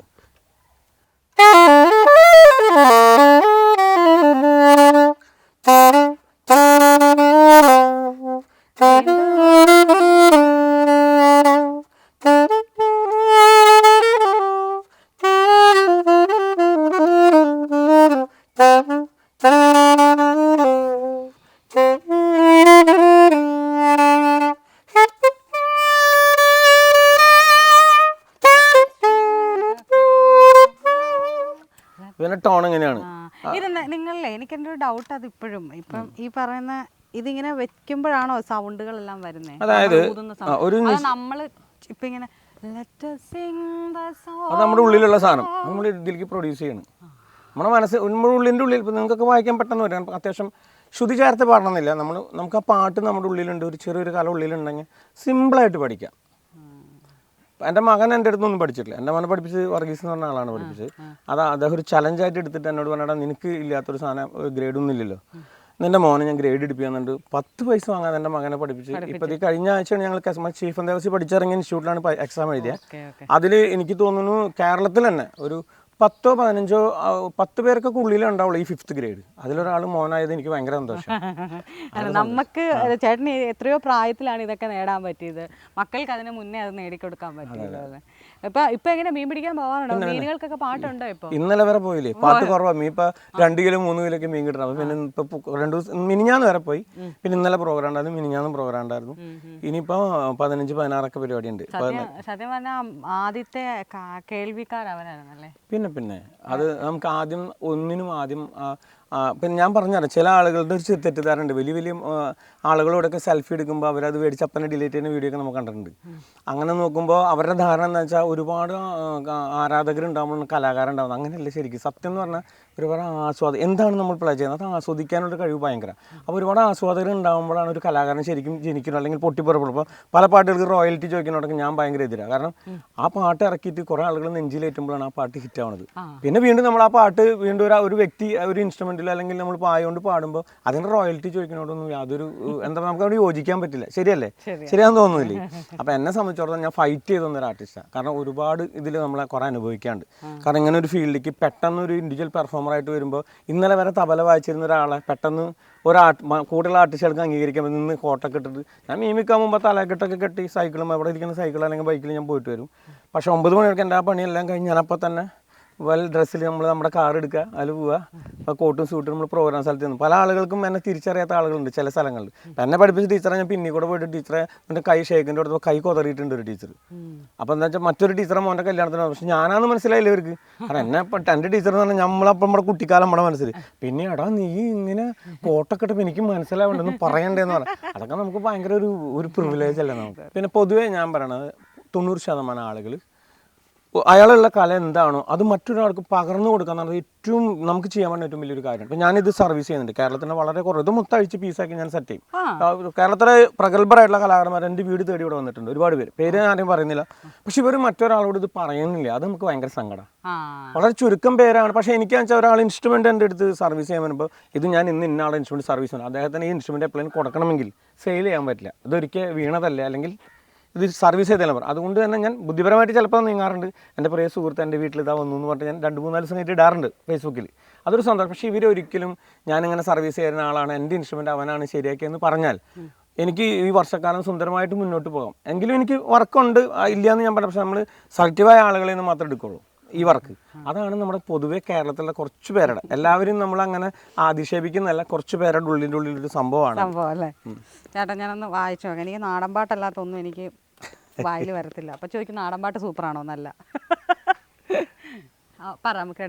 ഇതിന്റെ നിങ്ങളെ എനിക്ക് എന്റെ ഒരു ഡൗട്ട് അത് ഇപ്പോഴും. ഇപ്പം ഈ പറയുന്ന ഇതിങ്ങനെ വെക്കുമ്പോഴാണോ സൗണ്ടുകൾ എല്ലാം വരുന്നത് അതായത് ഒരു നമ്മൾ ഇപ്പൊ ഇങ്ങനെ. അത് നമ്മുടെ ഉള്ളിലുള്ള സാധനം. നമ്മൾ ഇതിലേക്ക് പ്രൊഡ്യൂസ് ചെയ്യണം. നമ്മുടെ മനസ്സ് നമ്മുടെ ഉള്ളിന്റെ ഉള്ളിൽ ഇപ്പം നിങ്ങൾക്കൊക്കെ വായിക്കാൻ പെട്ടെന്ന് വരും. അത്യാവശ്യം ശ്രുതി ചേർത്ത് പാടണമെന്നില്ല. നമ്മൾ നമുക്ക് ആ പാട്ട് നമ്മുടെ ഉള്ളിലുണ്ട്. ഒരു ചെറിയൊരു കല ഉള്ളിലുണ്ടെങ്കിൽ സിമ്പിളായിട്ട് പഠിക്കാം. എന്റെ മകൻ എന്റെ അടുത്തൊന്നും പഠിച്ചിട്ടില്ല. എന്റെ മകനെ പഠിപ്പിച്ച് വർഗീസ് എന്ന് പറഞ്ഞ ആളാണ് പഠിപ്പിച്ചത്. അത് അദ്ദേഹം ഒരു ചലഞ്ചായിട്ട് എടുത്തിട്ട് എന്നോട് പറഞ്ഞാൽ നിനക്ക് ഇല്ലാത്തൊരു സാധനം ഗ്രേഡ് ഒന്നും ഇല്ലല്ലോ. എന്റെ മോനെ ഞാൻ ഗ്രേഡ് എടുപ്പിക്കുന്നുണ്ട്. പത്ത് പൈസ വാങ്ങാതെ എന്റെ മകനെ പഠിപ്പിച്ച് ഇപ്പം ഈ കഴിഞ്ഞ ആഴ്ചയാണ് ഞങ്ങൾ കസ്മ ചീഫ് ദേവസി പഠിച്ചിറങ്ങിയ ഇൻസ്റ്റിറ്റ്യൂട്ടിലാണ് എക്സാം എഴുതിയത് അതിൽ എനിക്ക് തോന്നുന്നു കേരളത്തിൽ തന്നെ ഒരു പത്തോ പതിനഞ്ചോ പത്ത് പേർക്കൊക്കെ ഉള്ളിലേ ഉണ്ടാവുള്ളൂ ഈ ഫിഫ്ത്ത് ഗ്രേഡ് അതിലൊരാൾ മോനായത് എനിക്ക് ഭയങ്കര സന്തോഷം. നമുക്ക് ചേട്ടന് എത്രയോ പ്രായത്തിലാണ് ഇതൊക്കെ നേടാൻ പറ്റിയത്. മക്കൾക്ക് അതിന് മുന്നേ അത് നേടിക്കൊടുക്കാൻ പറ്റിയത് ഇപ്പൊ ഇപ്പൊ എങ്ങനെ മീൻ പിടിക്കാൻ പോവാറുണ്ടോ? മീനുകൾക്കൊക്കെ പാട്ടുണ്ടോ ഇപ്പൊ? ഇന്നലെ വരെ പോയില്ലേ? പാട്ട് കുറവാ. മീൻ ഇപ്പൊ രണ്ട് കിലോ മൂന്ന് കിലോ ഒക്കെ മീൻ കിട്ടണം. അപ്പൊ പിന്നെ ഇപ്പൊ രണ്ടു ദിവസം മിനിഞ്ഞാന്ന് വരെ പോയി. പിന്നെ ഇന്നലെ പ്രോഗ്രാം ഉണ്ടായിരുന്നു. മിനിഞ്ഞാന്നും പ്രോഗ്രാം ഉണ്ടായിരുന്നു. ഇനിയിപ്പോ പതിനഞ്ച് പതിനാറൊക്കെ പരിപാടി ഉണ്ട് സത്യം പറഞ്ഞാൽ ആദ്യത്തെ കേൾവിക്കാർ അവനായിരുന്നല്ലേ പിന്നെ പിന്നെ. അത് നമുക്ക് ആദ്യം ഒന്നിനും ആദ്യം പിന്നെ ഞാൻ പറഞ്ഞുതരാം ചില ആളുകളുടെ ഒരു ചെ- തെറ്റിദ്ധാരണ വലിയ വലിയ ആളുകളോടൊക്കെ സെൽഫി എടുക്കുമ്പോൾ അവരത് മേടിച്ച് അപ്പനെ ഡിലീറ്റ് ചെയ്യുന്ന വീഡിയോ ഒക്കെ നമുക്ക് കണ്ടിട്ടുണ്ട്. അങ്ങനെ നോക്കുമ്പോൾ അവരുടെ ധാരണ എന്ന് വെച്ചാൽ ഒരുപാട് ആരാധകരുണ്ടാകുമ്പോൾ കലാകാരൻ അങ്ങനെയല്ല ശരിക്കും. സത്യം എന്ന് പറഞ്ഞാൽ ഒരുപാട് ആസ്വാദം എന്താണ് നമ്മൾ പ്ലേ ചെയ്യുന്നത്? അത് ആസ്വദിക്കാനുള്ള കഴിവ് ഭയങ്കര. അപ്പോൾ ഒരുപാട് ആസ്വാദകർ ഉണ്ടാകുമ്പോഴാണ് ഒരു കലാകാരൻ ശരിക്കും ജനിക്കുന്നത് അല്ലെങ്കിൽ പൊട്ടിപ്പുറപ്പെടും ഇപ്പോൾ പല പാട്ടുകൾക്ക് റോയൽറ്റി ചോദിക്കുന്നതൊക്കെ ഞാൻ ഭയങ്കര എതിരാണ് കാരണം ആ പാട്ട് ഇറക്കിയിട്ട് കുറേ ആളുകൾ നെഞ്ചിലേറ്റുമ്പോഴാണ് ആ പാട്ട് ഹിറ്റ് ആവുന്നത് പിന്നെ വീണ്ടും നമ്മൾ ആ പാട്ട് വീണ്ടും ഒരു ഒരു വ്യക്തി ഒരു ഇൻസ്ട്രുമെന്റിൽ അല്ലെങ്കിൽ നമ്മൾ പായോണ്ട് പാടുമ്പോൾ അതിന്റെ റോയൽറ്റി ചോദിക്കുന്നതോടൊന്നും യാതൊരു എന്താ നമുക്ക് അവിടെ യോജിക്കാൻ പറ്റില്ല. ശരിയല്ലേ? ശരിയാന്ന് തോന്നുന്നില്ലേ? അപ്പം എന്നെ സംബന്ധിച്ചിടത്തോളം ഞാൻ ഫൈറ്റ് ചെയ്ത് തന്നൊരു ആർട്ടിസ്റ്റാണ് കാരണം ഒരുപാട് ഇതിൽ നമ്മളെ കുറേ അനുഭവിക്കാണ്ട്. കാരണം ഇങ്ങനെ ഒരു ഫീൽഡിലേക്ക് പെട്ടെന്ന് ഒരു ഇൻഡിവിജ്വൽ പെർഫോമർ ആയിട്ട് വരുമ്പോൾ ഇന്നലെ വരെ തബല വായിച്ചിരുന്ന ഒരാളെ പെട്ടെന്ന് ഒരു ആർട്ട് കൂടുതൽ ആർട്ടിസ്റ്റുകൾക്ക് അംഗീകരിക്കാൻ നിന്ന് കോട്ടൊക്കെ ഇട്ടിട്ട് ഞാൻ മീമിക്കാൻ മുമ്പ് തലക്കെട്ടൊക്കെ കെട്ടി സൈക്കിളും അവിടെ ഇരിക്കുന്ന സൈക്കിൾ അല്ലെങ്കിൽ ബൈക്കിൽ ഞാൻ പോയിട്ട് വരും. പക്ഷേ ഒമ്പത് മണിയൊക്കെ എന്റെ ആ പണിയെല്ലാം കഴിഞ്ഞ് ഞാനപ്പോൾ തന്നെ വെൽ ഡ്രസ്സിൽ നമ്മൾ നമ്മുടെ കാർ എടുക്കുക അതിൽ പോവുക അപ്പോൾ കോട്ടും സൂട്ടും നമ്മൾ പ്രോഗ്രാം സ്ഥലത്ത് നിന്ന്. പല ആളുകൾക്കും എന്നെ തിരിച്ചറിയാത്ത ആളുകളുണ്ട് ചില സ്ഥലങ്ങളിൽ. എന്നെ പഠിപ്പിച്ച ടീച്ചറെ ഞാൻ പിന്നെ കൂടെ പോയിട്ട് ടീച്ചറെ എന്റെ കൈ ഷേക്കിന്റെ അടുത്ത് കൈ കൊതറിയിട്ടുണ്ട് ഒരു ടീച്ചർ അപ്പോൾ എന്താ വെച്ചാൽ മറ്റൊരു ടീച്ചറെ മോന്റെ കല്യാണത്തിന് പക്ഷേ ഞാനാന്ന് മനസ്സിലായില്ല ഇവർക്ക്. കാരണം എന്നെ എന്റെ ടീച്ചർ എന്ന് പറഞ്ഞാൽ നമ്മളപ്പം നമ്മുടെ കുട്ടിക്കാലം നമ്മുടെ മനസ്സിൽ പിന്നെ എടാ നീ ഇങ്ങനെ കോട്ടൊക്കെ ഇട്ടപ്പോൾ എനിക്ക് മനസ്സിലാവേണ്ടെന്ന് പറയണ്ടേന്ന് പറയാം അതൊക്കെ നമുക്ക് ഭയങ്കര ഒരു ഒരു പ്രിവിലേജ് അല്ലേ നമുക്ക്. പിന്നെ പൊതുവേ ഞാൻ പറയണത് തൊണ്ണൂറ് ശതമാനം ആളുകൾ അയാളുള്ള കല എന്താണോ അത് മറ്റൊരാൾക്ക് പകർന്നു കൊടുക്കുക എന്നുള്ളത് ഏറ്റവും നമുക്ക് ചെയ്യാൻ പറ്റുന്ന ഏറ്റവും വലിയൊരു കാര്യമാണ്. ഇപ്പം ഞാനിത് സർവീസ് ചെയ്യുന്നുണ്ട്. കേരളത്തിന്റെ വളരെ കുറവ് ഇത് മൊത്തം അഴിച്ച് പീസാക്കി ഞാൻ സെറ്റ് ചെയ്യും. കേരളത്തിലെ പ്രഗത്ഭരായിട്ടുള്ള കലാകാരന്മാർ എന്റെ വീട് തേടി ഇവിടെ വന്നിട്ടുണ്ട്. ഒരുപാട് പേര്. പേര് ആരും പറയുന്നില്ല. പക്ഷെ ഇവർ മറ്റൊരാളോട് ഇത് പറയുന്നില്ല. അത് നമുക്ക് ഭയങ്കര സങ്കടം. വളരെ ചുരുക്കം പേരാണ്. പക്ഷേ എനിക്ക് വെച്ചാൽ ഒരാൾ ഇൻസ്ട്രുമെന്റ് എന്റെ അടുത്ത് സർവീസ് ചെയ്യാൻ വരുമ്പോൾ ഇത് ഞാൻ ഇന്ന് ഇന്ന ആളെ ഇൻസ്ട്രുമെന്റ് സർവീസ് ചെയ്യണം അദ്ദേഹത്തിന് ഈ ഇൻസ്ട്രുമെന്റ് എപ്പോഴും കൊടുക്കണമെങ്കിൽ സെയിൽ ചെയ്യാൻ പറ്റില്ല. ഇതൊരിക്കൽ വീണതല്ല? അല്ലെങ്കിൽ ഇത് സർവീസ് ചെയ്ത പറ അതുകൊണ്ട് തന്നെ ഞാൻ ബുദ്ധിപരമായിട്ട് ചിലപ്പോൾ നീങ്ങാറുണ്ട്. എന്റെ പ്രിയ സുഹൃത്ത് എന്റെ വീട്ടിൽ ഇതാ വന്നു എന്ന് പറഞ്ഞിട്ട് ഞാൻ രണ്ട് മൂന്നാൽ ദിവസം കഴിഞ്ഞിട്ട് ഇടാറുണ്ട് ഫേസ്ബുക്കിൽ. അതൊരു സന്തോഷം. പക്ഷേ ഇവരൊരിക്കലും ഞാനിങ്ങനെ സർവീസ് ചെയ്യുന്ന ആളാണ് എന്റെ ഇൻസ്ട്രുമെന്റ് അവനാണ് ശരിയാക്കിയെന്ന് പറഞ്ഞാൽ എനിക്ക് ഈ വർഷക്കാലം സുന്ദരമായിട്ട് മുന്നോട്ട് പോകാം. എങ്കിലും എനിക്ക് വർക്കുണ്ട് ഇല്ല എന്ന് ഞാൻ പറഞ്ഞു പക്ഷേ നമ്മൾ സെലക്റ്റീവായ ആളുകളെ നിന്ന് മാത്രം എടുക്കുള്ളൂ ഈ വർക്ക്. അതാണ് നമ്മുടെ പൊതുവേ കേരളത്തിലെ കുറച്ച് പേരുടെ എല്ലാവരും നമ്മൾ അങ്ങനെ അധിക്ഷേപിക്കുന്നതല്ല കുറച്ച് പേരുടെ ഉള്ളിന്റെ ഒരു സംഭവമാണ്. സംഭവം അല്ലേ? ചേട്ടാ ഞാനൊന്ന് വായിച്ചു നോക്കാം. എനിക്ക് നാടൻ പാട്ടല്ലാത്തൊന്നും എനിക്ക് വായിൽ വരത്തില്ല. അപ്പൊ ചോദിക്കും നാടൻ പാട്ട് സൂപ്പറാണോ? എന്നല്ല. ആ, പറ നമുക്ക്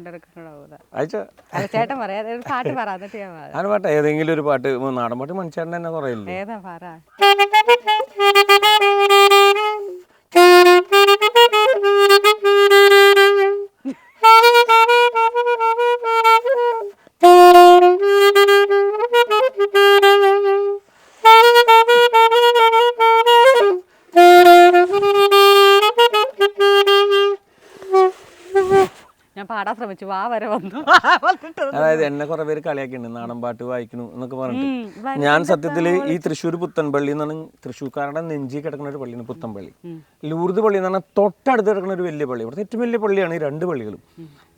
ചേട്ടൻ പറയാ പാട്ട് പറ എന്നിട്ട് ഞാൻ പറയാം. പാട്ട് ഏതെങ്കിലും ഒരു പാട്ട് നാടൻ പാട്ട് മനുഷ്യരുടെ തന്നെ കുറയില്ലേ ഏതാ പറ. പാടാൻ ശ്രമിച്ചു. വാ വരെ വന്നു. അതായത് എന്നെ കുറെ പേര് കളിയാക്കിയിട്ടുണ്ട്. നാടൻ പാട്ട് വായിക്കണു എന്നൊക്കെ പറഞ്ഞിട്ട്. ഞാൻ സത്യത്തിൽ ഈ തൃശ്ശൂർ പുത്തൻപള്ളി എന്ന് പറഞ്ഞാൽ തൃശ്ശൂർക്കാരുടെ നെഞ്ചി കിടക്കുന്ന ഒരു പള്ളിയാണ് പുത്തൻപള്ളി. ലൂർദ് പള്ളി എന്ന് പറഞ്ഞാൽ തൊട്ടടുത്ത് കിടക്കുന്ന ഒരു വലിയ പള്ളി. ഇവിടുത്തെ ഏറ്റവും വലിയ പള്ളിയാണ് ഈ രണ്ട് പള്ളികളും.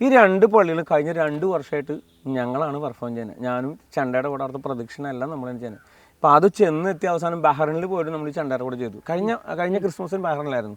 ഈ രണ്ട് പള്ളികളും കഴിഞ്ഞ രണ്ട് വർഷമായിട്ട് ഞങ്ങളാണ് പെർഫോം ചെയ്യുന്നത്. ഞാനും ചണ്ടയുടെ കൂടെ അവിടുത്തെ നമ്മൾ നമ്മളാണ് ചെയ്യുന്നത്. അപ്പോൾ അത് ചെന്നെത്തി അവസാനം ബഹ്റിനിൽ പോയിട്ട് നമ്മൾ ഈ ചണ്ടയുടെ കൂടെ ചെയ്തു. കഴിഞ്ഞ കഴിഞ്ഞ ക്രിസ്മസിന് ബഹ്റിനിലായിരുന്നു.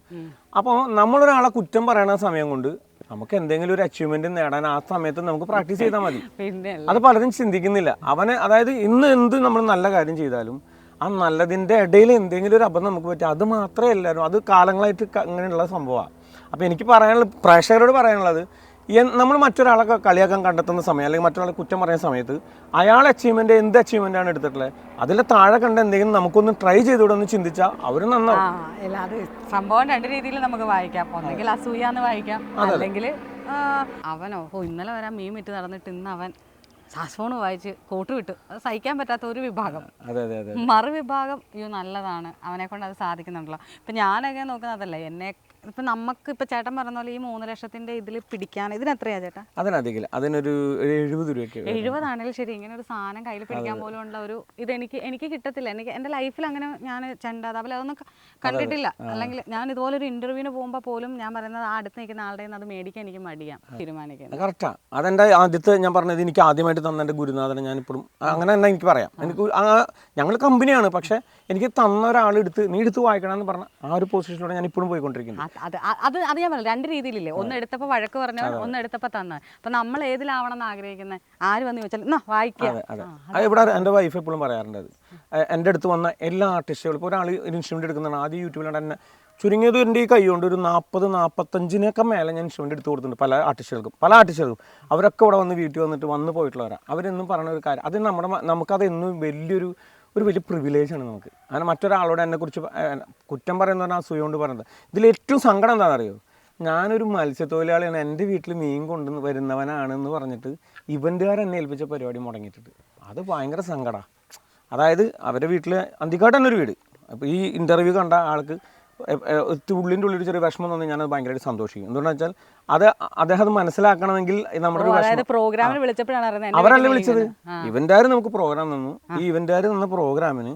അപ്പോൾ നമ്മളൊരാളെ കുറ്റം പറയണ സമയം കൊണ്ട് നമുക്ക് എന്തെങ്കിലും ഒരു അച്ചീവ്മെന്റ് നേടാൻ ആ സമയത്ത് നമുക്ക് പ്രാക്ടീസ് ചെയ്താൽ മതി. അത് പലരും ചിന്തിക്കുന്നില്ല. അവന് അതായത് ഇന്ന് എന്ത് നമ്മൾ നല്ല കാര്യം ചെയ്താലും ആ നല്ലതിന്റെ ഇടയിൽ എന്തെങ്കിലും ഒരു അബദ്ധം നമുക്ക് പറ്റും അത് മാത്രമേ എല്ലാവരും അത് കാലങ്ങളായിട്ട് അങ്ങനെയുള്ള സംഭവമാണ് അപ്പോൾ എനിക്ക് പറയാനുള്ള പ്രേക്ഷകരോട് പറയാനുള്ളത് നമ്മൾ മറ്റൊരാളൊക്കെ കളിയാക്കാൻ കണ്ടെത്തുന്ന സമയം അല്ലെങ്കിൽ മറ്റൊരാളെ കുറ്റം പറയുന്ന സമയത്ത് അയാൾ അച്ചീവ്മെന്റ് എന്ത് അച്ചീവ്മെന്റ് ആണ് എടുത്തിട്ടുള്ളത്? അതിൽ താഴെ കണ്ട എന്തെങ്കിലും നമുക്കൊന്ന് ട്രൈ ചെയ്തുകൂടെ ഒന്ന് ചിന്തിച്ചാൽ അവർ നന്നാവും. അത് സംഭവം രണ്ട് രീതിയിൽ നമുക്ക് വായിക്കാം. ഒന്നെങ്കിൽ അസൂയാന്ന് വായിക്കാം. അല്ലെങ്കിൽ അവനോ ഓ ഇന്നലെ വരാൻ മീൻ വിറ്റ് നടന്നിട്ട് ഇന്ന് അവൻ സാസ്ഫോൺ വായിച്ച് കോട്ട് വിട്ടു. അത് സഹിക്കാൻ പറ്റാത്ത ഒരു വിഭാഗം. മറുവിഭാഗം അയ്യോ നല്ലതാണ്. അവനെ കൊണ്ട് അത് സാധിക്കുന്നുണ്ടല്ലോ. ഇപ്പം ഞാനൊക്കെ നോക്കുന്നതല്ലേ എന്നെ ഇപ്പൊ നമുക്ക് ഇപ്പം ചേട്ടൻ പറഞ്ഞ പോലെ ഈ മൂന്ന് ലക്ഷത്തിന്റെ ഇതിൽ പിടിക്കാൻ ഇതിന് എത്രയാ ചേട്ടാ? അതിനധികം അതിനൊരു എഴുപത് രൂപയ്ക്ക്. എഴുപതാണെങ്കിലും ശരി. ഇങ്ങനെ ഒരു സാധനം കയ്യിൽ പിടിക്കാൻ പോലും ഉള്ള ഒരു ഇത് എനിക്ക് എനിക്ക് കിട്ടത്തില്ല. എനിക്ക് എന്റെ ലൈഫിൽ അങ്ങനെ ഞാൻ ചെണ്ട അതുപോലെ അതൊന്നും കണ്ടിട്ടില്ല. അല്ലെങ്കിൽ ഞാൻ ഇതുപോലെ ഒരു ഇന്റർവ്യൂവിന് പോകുമ്പോൾ പോലും ഞാൻ പറയുന്നത് ആ അടുത്ത് നിൽക്കുന്ന ആളുടെ അത് മേടിക്കാൻ എനിക്ക് മടിയാ തീരുമാനിക്കുന്നത് കറക്റ്റാ അതെന്റെ ആദ്യത്തെ ഞാൻ പറഞ്ഞത് എനിക്ക് ആദ്യമായിട്ട് തന്ന എന്റെ ഗുരുനാഥനെ ഞാനിപ്പോഴും അങ്ങനെ തന്നെ എനിക്ക് പറയാം. എനിക്ക് ഞങ്ങൾ കമ്പനിയാണ് പക്ഷേ എനിക്ക് തന്ന ഒരാൾ എടുത്ത് നീ എടുത്ത് വായിക്കണം എന്ന് പറഞ്ഞ ആ ഒരു പൊസിഷനിലൂടെ ഞാൻ ഇപ്പോഴും പോയിക്കൊണ്ടിരിക്കുന്നത് അത് അത് അത് ഞാൻ പറഞ്ഞു രണ്ട് രീതിയിലില്ലേ? ഒന്ന് എടുത്തപ്പോൾ വഴക്ക് പറഞ്ഞവൻ ഒന്ന് എടുത്തപ്പോൾ തന്ന. അപ്പൊ നമ്മൾ ഏതിലാവണം എന്ന് ആഗ്രഹിക്കുന്നത് ആര് വന്ന് ചോദിച്ചാൽ എന്നാ വായിക്കുക അതെ അതെ. അത് ഇവിടെ എന്റെ വൈഫ് എപ്പോഴും പറയാറുണ്ട് അത് എന്റെ അടുത്ത് വന്ന എല്ലാ ആർട്ടിസ്റ്റുകളും ഇപ്പോൾ ഒരാൾ ഒരു ഇൻസ്ട്രുമെന്റ് എടുക്കുന്നതാണ്. ആദ്യം യൂട്യൂബിലാണ് എന്നെ ചുരുങ്ങിയത് എന്റെ ഈ കൈ കൊണ്ട് ഒരു നാൽപ്പത് നാൽപ്പത്തഞ്ചിനൊക്കെ മേലെ ഞാൻ ഇൻസ്ട്രുമെന്റ് എടുത്ത് കൊടുത്തിട്ടുണ്ട് പല ആർട്ടിസ്റ്റുകൾക്കും പല ആർട്ടിസ്റ്റുകൾക്കും അവരൊക്കെ ഇവിടെ വന്ന് വീട്ടിൽ വന്നിട്ട് വന്ന് പോയിട്ടുള്ളവരാണ് അവരെന്നും പറയുന്ന ഒരു കാര്യം. അത് നമ്മുടെ നമുക്കതെന്നും നമുക്കത് എന്നും വലിയൊരു ഒരു വലിയ പ്രിവിലേജാണ് നമുക്ക്. അങ്ങനെ മറ്റൊരാളോട് എന്നെക്കുറിച്ച് കുറ്റം പറയുന്ന പറഞ്ഞാൽ അസൂയ കൊണ്ട് പറയുന്നത് ഇതിൽ ഏറ്റവും സങ്കടം എന്താണെന്നറിയോ? ഞാനൊരു മത്സ്യത്തൊഴിലാളിയാണ്. എന്റെ വീട്ടിൽ മീൻ കൊണ്ടു വരുന്നവനാണെന്ന് പറഞ്ഞിട്ട് ഇവന്റുകാർ എന്നെ ഏൽപ്പിച്ച പരിപാടി മുടങ്ങിയിട്ടുണ്ട്. അത് ഭയങ്കര സങ്കടമാണ് അതായത് അവരുടെ വീട്ടിൽ അന്തിക്കാട്ട് തന്നെ ഒരു വീട്. അപ്പോൾ ഈ ഇന്റർവ്യൂ കണ്ട ആൾക്ക് ഉള്ളിന്റെ ഉള്ളിൽ ചെറിയ വിഷമം തോന്നി ഞാനത് ഭയങ്കരമായിട്ട് സന്തോഷിക്കും. എന്തുകൊണ്ടെന്ന് വെച്ചാൽ അത് അദ്ദേഹം മനസ്സിലാക്കണമെങ്കിൽ നമ്മുടെ അതായത് വിളിച്ചപ്പോഴാണ് അറിയുന്നത്. അവരല്ലേ വിളിച്ചത്. ഇവന്റുകാർ നമുക്ക് പ്രോഗ്രാം തന്നു. ഈ ഇവന്റുകാർ തന്ന പ്രോഗ്രാമിന്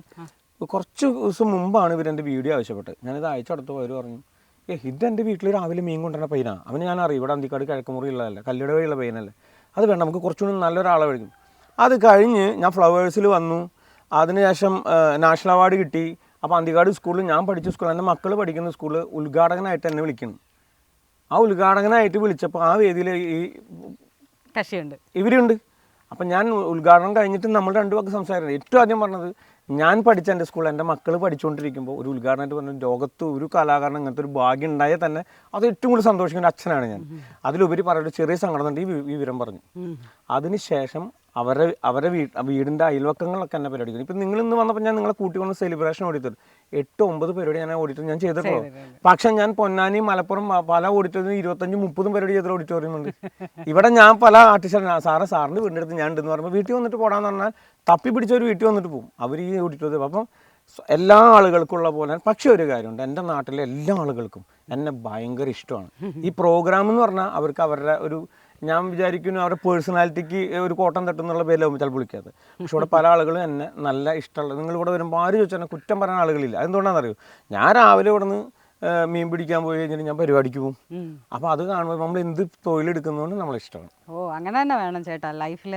കുറച്ച് ദിവസം മുമ്പാണ് ഇവർ എന്റെ വീഡിയോ ആവശ്യപ്പെട്ടത്. ഞാനിത് അയച്ചടുത്ത് പോയവർ അവർ പറഞ്ഞു ഏ ഇത് എന്റെ വീട്ടിൽ രാവിലെ മീൻ കൊണ്ടുവരുന്ന പയ്യനാണ് അവന് ഞാൻ അറിയും. ഇവിടെ അന്തിക്കാട് കിഴക്കുമുറി ഉള്ളതല്ല. കല്ലിട വഴിയുള്ള പയ്യനല്ലേ. അത് വേണം നമുക്ക് കുറച്ചുകൂടി നല്ലൊരാളെ വിളിക്കും അത് കഴിഞ്ഞ് ഞാൻ ഫ്ലവേഴ്സിൽ വന്നു. അതിനുശേഷം നാഷണൽ അവാർഡ് കിട്ടി. അപ്പോൾ അന്തികാട് സ്കൂളിൽ ഞാൻ പഠിച്ച സ്കൂളിൽ എന്റെ മക്കൾ പഠിക്കുന്ന സ്കൂളിൽ ഉദ്ഘാടകനായിട്ട് എന്നെ വിളിക്കുന്നു. ആ ഉദ്ഘാടകനായിട്ട് വിളിച്ചപ്പോൾ ആ വേദിയിൽ ഈ കക്ഷിയുണ്ട്. ഇവരുണ്ട്. അപ്പം ഞാൻ ഉദ്ഘാടനം കഴിഞ്ഞിട്ട് നമ്മൾ രണ്ടു വാക്ക് സംസാരിക്കുന്നത് ഏറ്റവും ആദ്യം പറഞ്ഞത് ഞാൻ പഠിച്ച എന്റെ സ്കൂളിൽ എന്റെ മക്കൾ പഠിച്ചുകൊണ്ടിരിക്കുമ്പോൾ ഒരു ഉദ്ഘാടനമായിട്ട് പറഞ്ഞ ലോകത്ത് ഒരു കലാകാരൻ അങ്ങനത്തെ ഒരു ഭാഗ്യം ഉണ്ടായാൽ തന്നെ അത് ഏറ്റവും കൂടുതൽ സന്തോഷിക്കുന്ന അച്ഛനാണ് ഞാൻ. അതിലുപരി പറയുന്നത് ചെറിയ സങ്കടം ഈ വിവരം പറഞ്ഞു. അതിനുശേഷം അവരെ അവരെ വീ വീടിന്റെ അയൽവക്കങ്ങളൊക്കെ എന്നെ പരിപാടി ഇപ്പം നിങ്ങൾ ഇന്ന് വന്നപ്പോൾ ഞാൻ നിങ്ങളെ കൂട്ടി കൊണ്ട് സെലിബ്രേഷൻ ഓടിത്തരും. എട്ട് ഒമ്പത് പരിപാടി ഞാൻ ഓഡിറ്റർ ഞാൻ ചെയ്തിട്ടുള്ളൂ. പക്ഷെ ഞാൻ പൊന്നാനി മലപ്പുറം പല ഓഡിറ്റോറിയം ഇരുപത്തഞ്ചും മുപ്പതും പരിപാടി ചെയ്ത ഓഡിറ്റോറിയം ഉണ്ട്. ഇവിടെ ഞാൻ പല ആർട്ടിസ്റ്റാണ് സാറ് സാറിന്റെ വീടിന്റെ അടുത്ത് ഞാൻ ഉണ്ടെന്ന് പറയുമ്പോൾ വീട്ടിൽ വന്നിട്ട് പോടാന്ന് പറഞ്ഞാൽ തപ്പി പിടിച്ചവർ വീട്ടിൽ വന്നിട്ട് പോകും അവർ ഈ ഓഡിറ്റോറിയം അപ്പം എല്ലാ ആളുകൾക്കുള്ള പോലെ. പക്ഷേ ഒരു കാര്യമുണ്ട് എന്റെ നാട്ടിലെ എല്ലാ ആളുകൾക്കും എന്നെ ഭയങ്കര ഇഷ്ടമാണ്. ഈ പ്രോഗ്രാം എന്ന് പറഞ്ഞാൽ അവർക്ക് അവരുടെ ഒരു ഞാൻ വിചാരിക്കുന്നു അവരുടെ പേഴ്സണാലിറ്റിക്ക് ഒരു കോട്ടം തട്ടുന്നുള്ള പേരിലാവും ചിലപ്പോൾ വിളിക്കാത്ത പക്ഷെ ഇവിടെ പല ആളുകളും എന്നെ നല്ല ഇഷ്ടമുള്ള നിങ്ങൾ ഇവിടെ വരുമ്പോൾ ആര് ചോദിച്ചാൽ കുറ്റം പറയാൻ ആളുകളില്ല. അതെന്തുകൊണ്ടാണെന്ന് അറിയോ ഞാൻ രാവിലെ ഇവിടെ നിന്ന് മീൻ പിടിക്കാൻ പോയി കഴിഞ്ഞാൽ ഞാൻ പരിപാടിക്ക് പോകും. അപ്പൊ അത് കാണുമ്പോൾ നമ്മൾ എന്ത് തൊഴിലെടുക്കുന്നതുകൊണ്ട് നമ്മൾ ഇഷ്ടമാണ്. ഓ അങ്ങനെ തന്നെ വേണം ചേട്ടാ. ലൈഫിൽ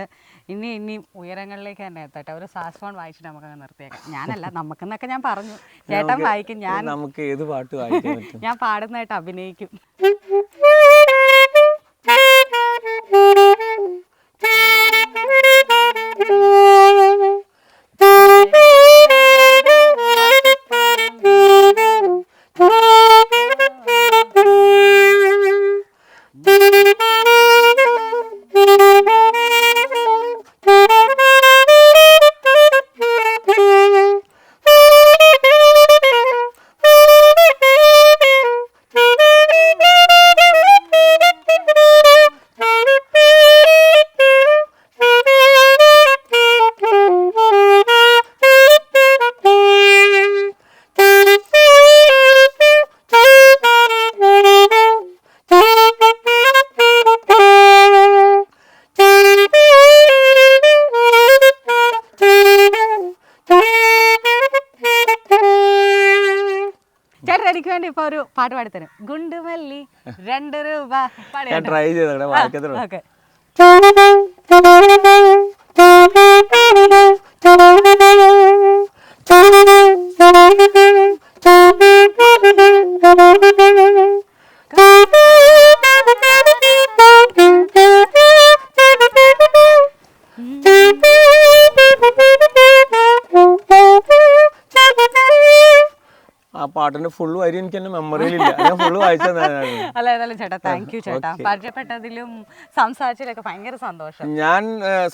ഇനി ഇനി ഉയരങ്ങളിലേക്ക് തന്നെ എത്തട്ടെ ഒരു സാസ്ഫോൺ വായിച്ചിട്ട് നമുക്ക് നിർത്തിയേക്കാം. ഞാനല്ല നമുക്കെന്നൊക്കെ ഞാൻ പറഞ്ഞു. ചേട്ടൻ വായിക്കും ഞാൻ നമുക്ക് ഏത് പാട്ട് വായിക്കും ഞാൻ പാടുന്നതായിട്ട് അഭിനയിക്കും. ഇപ്പൊ ഒരു പാട്ട് പാടിത്തരും. ഗുണ്ടുമല്ലി രണ്ട് രൂപ. ഞാൻ ട്രൈ ചെയ്തേ വായിക്കത്തുള്ളൂ. ഓക്കെ. പാട്ടിന്റെ ഫുൾ വരി എനിക്ക് എന്റെ മെമ്മറിയിലില്ല ഞാൻ ഫുള്ള് വായിച്ചതാണ് അല്ല ചേട്ടാ. താങ്ക് യു ചേട്ടാ. പരിചയപ്പെട്ടതിലും സംസാരിച്ചതിലൊക്കെ ഭയങ്കര സന്തോഷം. ഞാൻ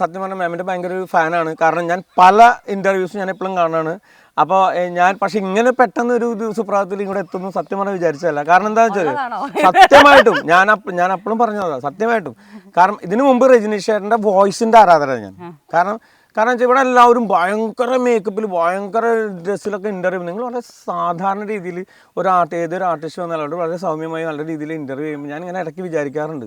സത്യം പറഞ്ഞ മാമിന്റെ ഭയങ്കര ഒരു ഫാനാണ് കാരണം ഞാൻ പല ഇന്റർവ്യൂസും ഞാൻ എപ്പോഴും കാണാണ്. അപ്പോൾ ഞാൻ പക്ഷെ ഇങ്ങനെ പെട്ടെന്ന് ഒരു ദിവസം ഇങ്ങോട്ട് എത്തുന്നു സത്യം പറഞ്ഞാൽ വിചാരിച്ചതല്ല. കാരണം എന്താ വെച്ചാൽ സത്യമായിട്ടും ഞാൻ ഞാൻ അപ്പോഴും പറഞ്ഞതാ സത്യമായിട്ടും. കാരണം ഇതിനു മുമ്പ് രജനീഷ് ചേട്ടന്റെ വോയിസിന്റെ ആരാധന ഞാൻ. കാരണം കാരണം ഇവിടെ എല്ലാവരും ഭയങ്കര മേക്കപ്പിൽ ഭയങ്കര ഡ്രസ്സിലൊക്കെ ഇന്റർവ്യൂ നിങ്ങൾ വളരെ സാധാരണ രീതിയിൽ ഒരു ആർട്ട് ഏതൊരു ആർട്ടിസ്റ്റ് വന്നാലോട് വളരെ സൗമ്യമായി നല്ല രീതിയിൽ ഇന്റർവ്യൂ ചെയ്യുമ്പോൾ ഞാൻ ഇങ്ങനെ ഇടയ്ക്ക് വിചാരിക്കാറുണ്ട്.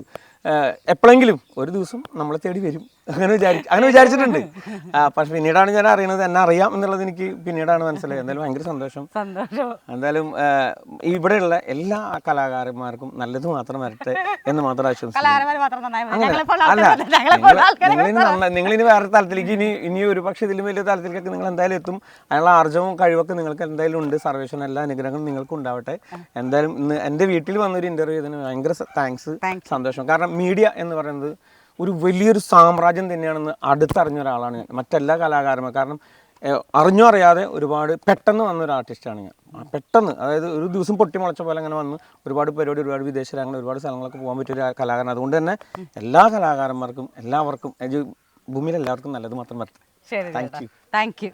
എപ്പോഴെങ്കിലും ഒരു ദിവസം നമ്മളെ തേടി വരും. അങ്ങനെ വിചാരിച്ചു അങ്ങനെ വിചാരിച്ചിട്ടുണ്ട്. പക്ഷെ പിന്നീടാണ് ഞാൻ അറിയുന്നത് എന്നെ അറിയാം എന്നുള്ളത് എനിക്ക് പിന്നീടാണ് മനസ്സിലായത്. എന്തായാലും ഭയങ്കര സന്തോഷം. സന്തോഷം. എന്തായാലും ഇവിടെയുള്ള എല്ലാ കലാകാരന്മാർക്കും നല്ലത് മാത്രം വരട്ടെ എന്ന് മാത്രം ആശംസിക്കുന്നു. ഇനി വേറെ തലത്തിലേക്ക് ഇനി ഇനി ഒരു പക്ഷേ ഇതിലും വലിയ തലത്തിലേക്കൊക്കെ നിങ്ങൾ എന്തായാലും എത്തും. അതിനുള്ള ആർജവും കഴിവൊക്കെ നിങ്ങൾക്ക് എന്തായാലും ഉണ്ട്. സർവേഷൻ എല്ലാ അനുഗ്രഹങ്ങളും നിങ്ങൾക്ക് ഉണ്ടാവട്ടെ. എന്തായാലും ഇന്ന് എന്റെ വീട്ടിൽ വന്നൊരു ഇന്റർവ്യൂ ഇതിന് ഭയങ്കര താങ്ക്സ് സന്തോഷം. കാരണം മീഡിയ എന്ന് പറയുന്നത് ഒരു വലിയൊരു സാമ്രാജ്യം തന്നെയാണെന്ന് അടുത്തറിഞ്ഞ ഒരാളാണ് ഞാൻ. മറ്റെല്ലാ കലാകാരന്മാർ കാരണം അറിഞ്ഞോ അറിയാതെ ഒരുപാട് പെട്ടെന്ന് വന്ന ഒരു ആർട്ടിസ്റ്റാണ് ഞാൻ. പെട്ടെന്ന് അതായത് ഒരു ദിവസം പൊട്ടി മുളച്ച പോലെ അങ്ങനെ വന്ന് ഒരുപാട് പരിപാടി ഒരുപാട് വിദേശ രാജ്യങ്ങൾ ഒരുപാട് സ്ഥലങ്ങളൊക്കെ പോകാൻ പറ്റിയ ഒരു കലാകാരൻ. അതുകൊണ്ട് തന്നെ എല്ലാ കലാകാരന്മാർക്കും എല്ലാവർക്കും ഭൂമിയിൽ എല്ലാവർക്കും നല്ലത് മാത്രം വരട്ടെ. ശരി യു. Thank you